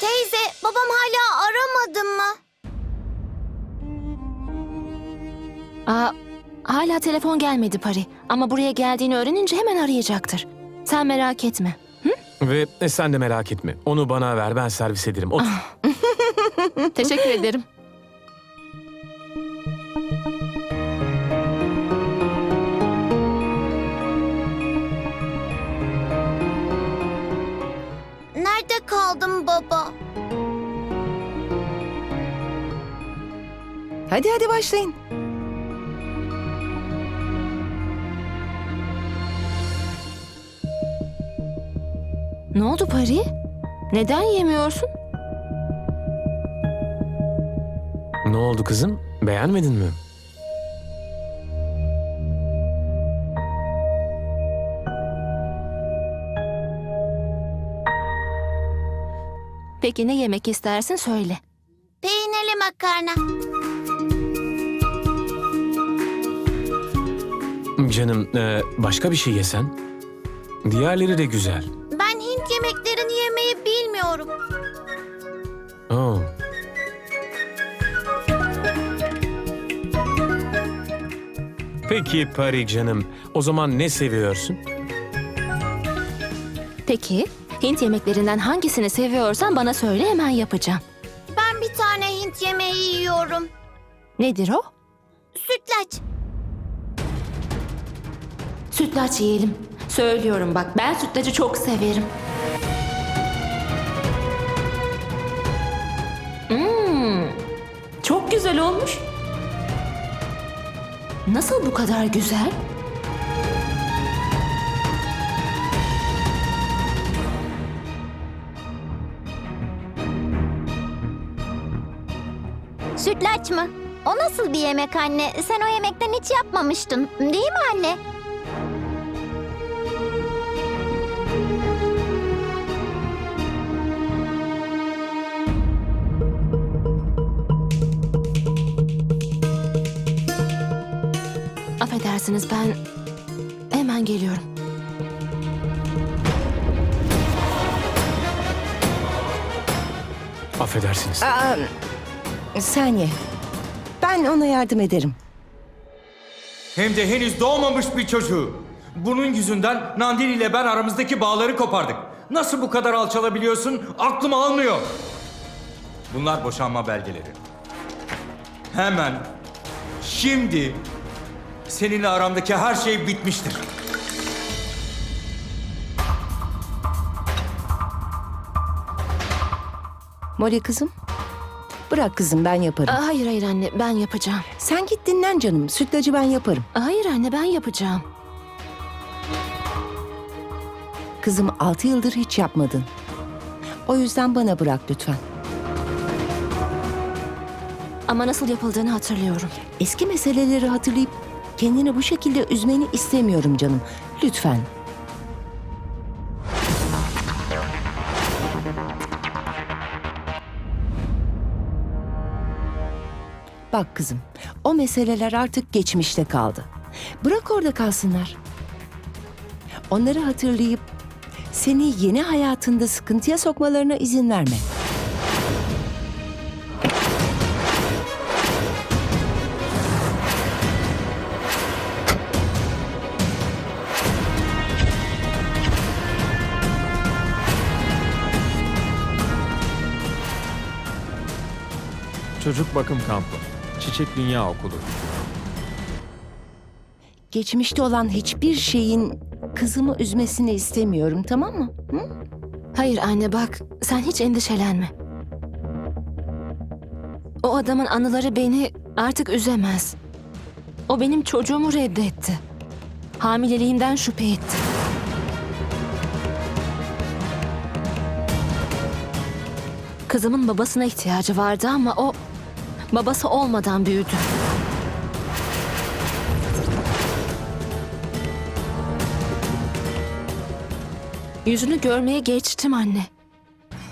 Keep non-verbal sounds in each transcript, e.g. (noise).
Teyze, babam hala aramadı mı? Aa, hala telefon gelmedi Pari. Ama buraya geldiğini öğrenince hemen arayacaktır. Sen merak etme. Ve e, sen de merak etme. Onu bana ver ben servis ederim. Otur. (laughs) Teşekkür ederim. Kaldın baba? Hadi hadi başlayın. Ne oldu Pari? Neden yemiyorsun? Ne oldu kızım? Beğenmedin mi? Peki ne yemek istersin söyle. Peynirli makarna. Canım e, başka bir şey yesen. Diğerleri de güzel. Ben Hint yemeklerini yemeyi bilmiyorum. Oo. Peki Pari canım. O zaman ne seviyorsun? Peki Hint yemeklerinden hangisini seviyorsan bana söyle hemen yapacağım. Ben bir tane Hint yemeği yiyorum. Nedir o? Sütlaç. Sütlaç yiyelim. Söylüyorum bak ben sütlacı çok severim. Hmm, çok güzel olmuş. Nasıl bu kadar güzel? Sütlaç mı? O nasıl bir yemek anne? Sen o yemekten hiç yapmamıştın. Değil mi anne? Affedersiniz ben hemen geliyorum. Affedersiniz. Aa, sen ye. Ben ona yardım ederim. Hem de henüz doğmamış bir çocuğu. Bunun yüzünden Nandini ile ben aramızdaki bağları kopardık. Nasıl bu kadar alçalabiliyorsun? Aklım almıyor. Bunlar boşanma belgeleri. Hemen, şimdi seninle aramdaki her şey bitmiştir. Molly kızım. Bırak kızım ben yaparım. Aa, hayır hayır anne ben yapacağım. Sen git dinlen canım. Sütlacı ben yaparım. Aa, Hayır anne ben yapacağım. Kızım altı yıldır hiç yapmadın. O yüzden bana bırak lütfen. Ama nasıl yapıldığını hatırlıyorum. Eski meseleleri hatırlayıp kendini bu şekilde üzmeni istemiyorum canım. Lütfen. Bak kızım, o meseleler artık geçmişte kaldı. Bırak orada kalsınlar. Onları hatırlayıp seni yeni hayatında sıkıntıya sokmalarına izin verme. Çocuk Bakım Kampı, Çiçek Dünya Okulu. Geçmişte olan hiçbir şeyin kızımı üzmesini istemiyorum, tamam mı? Hı? Hayır anne bak sen hiç endişelenme. O adamın anıları beni artık üzemez. O benim çocuğumu reddetti. Hamileliğimden şüphe etti. Kızımın babasına ihtiyacı vardı ama o babası olmadan büyüdü. Yüzünü görmeye geçtim anne.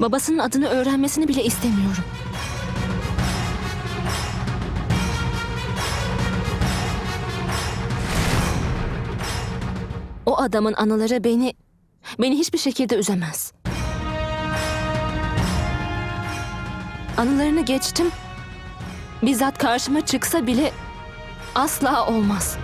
Babasının adını öğrenmesini bile istemiyorum. O adamın anıları beni beni hiçbir şekilde üzemez. Anılarını geçtim. Bizzat karşıma çıksa bile asla olmaz.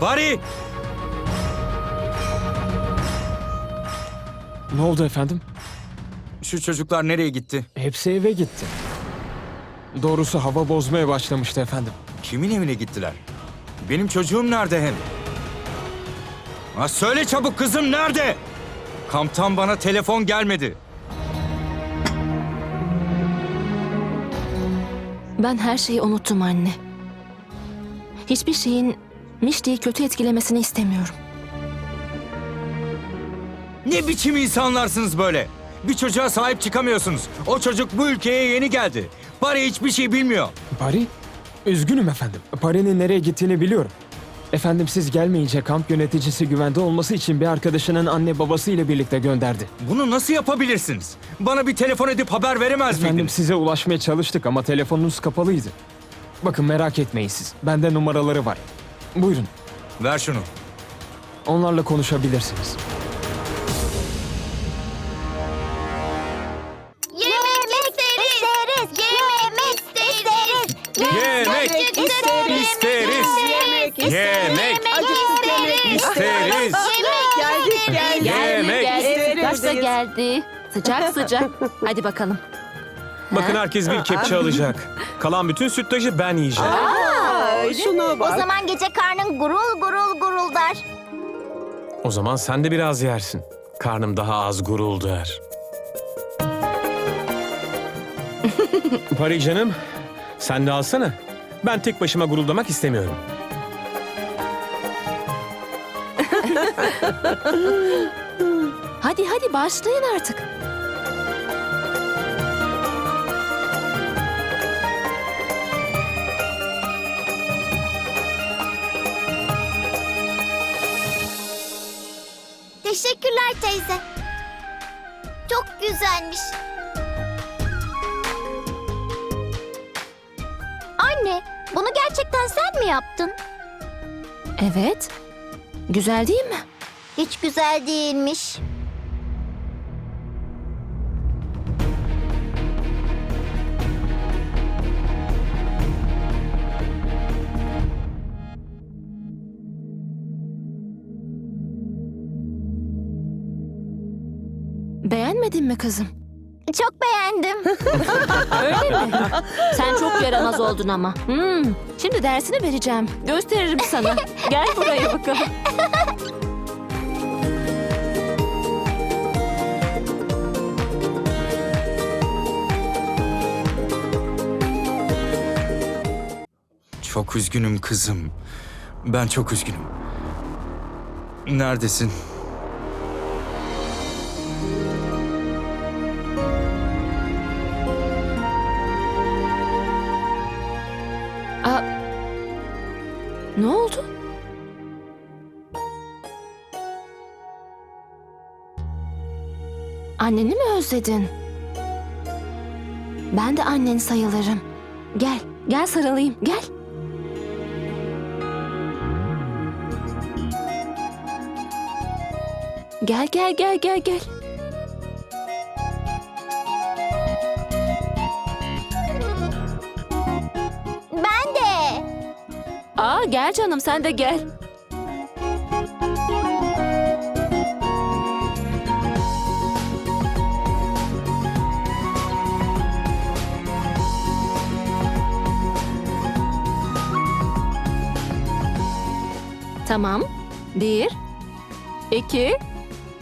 Bari! Ne oldu efendim? Şu çocuklar nereye gitti? Hepsi eve gitti. Doğrusu hava bozmaya başlamıştı efendim. Kimin evine gittiler? Benim çocuğum nerede hem? Ha söyle çabuk kızım nerede? Kamptan bana telefon gelmedi. Ben her şeyi unuttum anne. Hiçbir şeyin Mişti'yi kötü etkilemesini istemiyorum. Ne biçim insanlarsınız böyle? Bir çocuğa sahip çıkamıyorsunuz. O çocuk bu ülkeye yeni geldi. Bari hiçbir şey bilmiyor. Pari? Üzgünüm efendim. Pari'nin nereye gittiğini biliyorum. Efendim siz gelmeyince kamp yöneticisi güvende olması için bir arkadaşının anne babası ile birlikte gönderdi. Bunu nasıl yapabilirsiniz? Bana bir telefon edip haber veremez Efendim miydiniz? size ulaşmaya çalıştık ama telefonunuz kapalıydı. Bakın merak etmeyin siz. Bende numaraları var. Buyurun. Ver şunu. Onlarla konuşabilirsiniz. Yemek isteriz. Geldik geldik. Yemek. geldi. Sıcak da geldi. Sıcak (laughs) sıcak. Hadi bakalım. Bakın herkes bir kepçe alacak. Kalan bütün sütlacı ben yiyeceğim. O zaman gece karnın gurul gurul guruldar. O zaman sen de biraz yersin. Karnım daha az guruldar. (laughs) Pari canım, sen de alsana. Ben tek başıma guruldamak istemiyorum. Hadi hadi başlayın artık. Teşekkürler teyze. Çok güzelmiş. Anne, bunu gerçekten sen mi yaptın? Evet. Güzel değil mi? Hiç güzel değilmiş. Beğenmedin mi kızım? Çok beğendim. (laughs) Öyle mi? Sen çok yaramaz oldun ama. Hmm, şimdi dersini vereceğim. Gösteririm sana. Gel buraya bakalım. (laughs) Çok üzgünüm kızım. Ben çok üzgünüm. Neredesin? Aa, ne oldu? Anneni mi özledin? Ben de annen sayılırım. Gel, gel sarılayım, gel. Gel, gel, gel, gel, gel. ben de. Aa, gel canım, sen de gel. Tamam. Bir, iki,